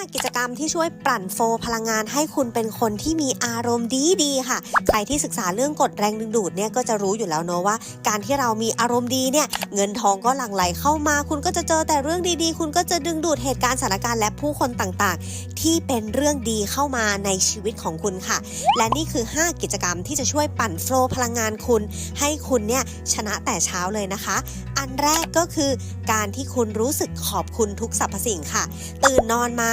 5 กิจกรรมที่ช่วยปลั่นโฟพลังงานให้คุณเป็นคนที่มีอารมณ์ดีดีๆค่ะ ใครที่ศึกษาเรื่องกฎแรงดึงดูดเนี่ยก็จะรู้อยู่แล้วเนอะว่า การที่เรามีอารมณ์ดีเนี่ยเงินทองก็หลั่งไหลเข้ามา คุณก็จะเจอแต่เรื่องดีๆ คุณก็จะดึงดูดเหตุการณ์สถานการณ์และผู้คนต่างๆ ที่เป็นเรื่องดีเข้ามาในชีวิตของคุณค่ะ และนี่คือ 5 กิจกรรมที่จะช่วยปั่นโฟพลังงานคุณ ให้คุณเนี่ยชนะแต่เช้าเลยนะคะ อันแรกก็คือการที่คุณรู้สึกขอบคุณทุกสรรพสิ่งค่ะ ตื่นนอนมา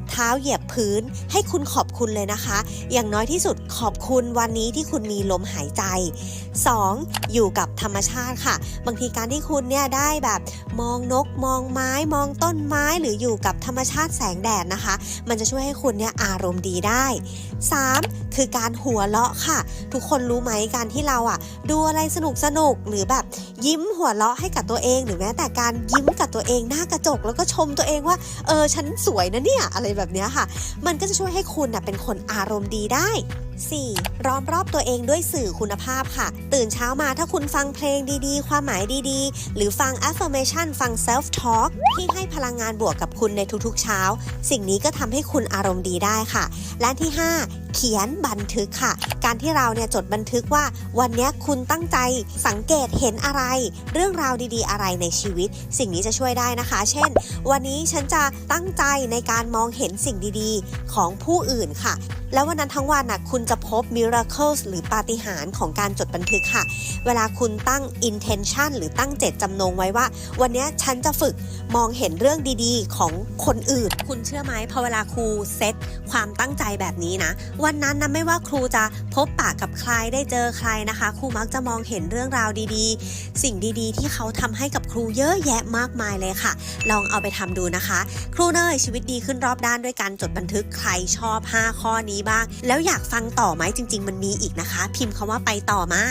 เท้าเหยียบพื้น ให้คุณขอบคุณเลยนะคะ อย่างน้อยที่สุดขอบคุณวันนี้ที่คุณมีลมหายใจ 2. อยู่กับธรรมชาติค่ะ บางทีการที่คุณเนี่ยได้แบบมองนกมองไม้มองต้นไม้หรืออยู่กับธรรมชาติแสงแดดนะคะ มันจะช่วยให้คุณเนี่ยอารมณ์ดีได้ 3. คือการหัวเราะค่ะ ทุกคนรู้ไหมการที่เราอะ ดูอะไรสนุกสนุกหรือแบบยิ้มหัวเราะให้กับตัวเอง หรือแม้แต่การยิ้มกับตัวเองหน้ากระจก แล้วก็ชมตัวเองว่า เออฉันสวยนะเนี่ยอะไรแบบเนี้ค่ะ มันก็จะช่วยให้คุณนะเป็นคนอารมณ์ดีได้ 4. ล้อมรอบตัวเองด้วยสื่อคุณภาพค่ะ ตื่นเช้ามาถ้าคุณฟังเพลงดีๆ ความหมายดีๆ หรือฟัง affirmation ฟัง self talk ที่ให้พลังงานบวกกับคุณในทุกๆเช้า สิ่งนี้ก็ทำให้คุณอารมณ์ดีได้ค่ะ และที่ 5 เขียนบันทึกค่ะ การที่เราเนี่ยจดบันทึกว่า วันนี้คุณตั้งใจสังเกตเห็นอะไร เรื่องราวดีๆ อะไรในชีวิต สิ่งนี้จะช่วยได้นะคะ เช่น วันนี้ฉันจะตั้งใจในการมองเห็นสิ่งดีๆ ของผู้อื่นค่ะ แล้ววันนั้นทั้งวันน่ะคุณจะพบ miracles หรือปาฏิหาริย์ของการจดบันทึกค่ะ เวลาคุณตั้ง intention หรือตั้งเจตจำนงไว้ว่า วันนี้ฉันจะฝึกมองเห็นเรื่องดีๆ ของคนอื่น คุณเชื่อไหมพอเวลาครูเซตความตั้งใจแบบนี้นะ วันนั้นนะไม่ว่าครูจะพบปะกับใครได้เจอใครนะคะ ครูมักจะมองเห็นเรื่องราวดีๆ สิ่งดีๆ ที่เขาทำให้กับครูเยอะแยะมากมายเลยค่ะ ลองเอาไปทำดูนะคะ ครูเนยชีวิตดีขึ้นรอบด้านด้วยการจดบันทึกใครชอบ 5 ข้อนี้บ้าง แล้วอยากฟังตต่อไหมจริง ๆ มันมีอีกนะคะ พิมพ์คาว่าไปต่อมา